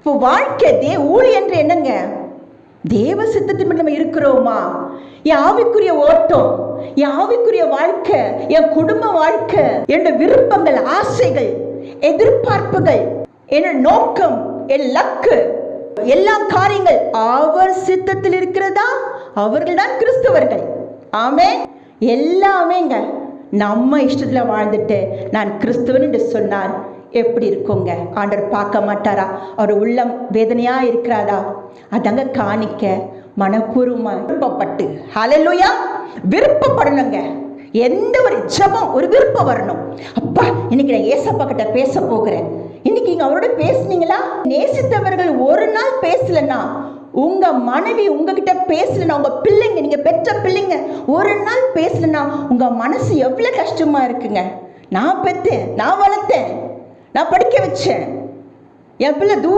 இப்போ வாழ்க்கை தே ஊழியன்று என்னங்க? தேவ சித்தத்தின் நம்ம இருக்கிறோமா? என் ஆவிக்குரிய ஓட்டம் என் ஆவிக்குரிய வாழ்க்கை என் குடும்ப வாழ்க்கை என்னோட விருப்பங்கள் ஆசைகள் எதிர்பார்ப்புகள் என்னோட நோக்கம் என் லக்கு எல்லா காரியங்கள் அவர் சித்தத்தில் இருக்கிறதா? அவர்கள் தான் கிறிஸ்தவர்கள். ஆமே எல்லாமேங்க நம்ம இஷ்டத்துல வாழ்ந்துட்டு நான் கிறிஸ்துவன் என்று சொன்னார். எப்படி இருக்குங்க? ஆண்டவர் பார்க்க மாட்டாரா? அவர் உள்ளம் வேதனையா இருக்கிறாரா? அதங்க காணிக்க மனப்பூர்வமாக விருப்பப்பட்டு. ஹலலுயா விருப்பப்படணுங்க. எந்த ஒரு ஜபம் ஒரு விருப்பம் வரணும். அப்பா இன்னைக்கு நான் ஏசப்பா கிட்ட பேச போகிறேன். இன்னைக்கு நீங்க அவரோட பேசுனீங்களா? நேசித்தவர்கள் ஒரு நாள் பேசலன்னா உங்க மனைவி உங்ககிட்ட பேசலன்னா உங்க பிள்ளைங்க நீங்க பெற்ற பிள்ளைங்க ஒரு நாள் பேசலன்னா உங்க மனசு எவ்வளவு கஷ்டமா இருக்குங்க? நான் பெத்து நான் வளர்த்து வச்சேன் என் பிள்ளை தூ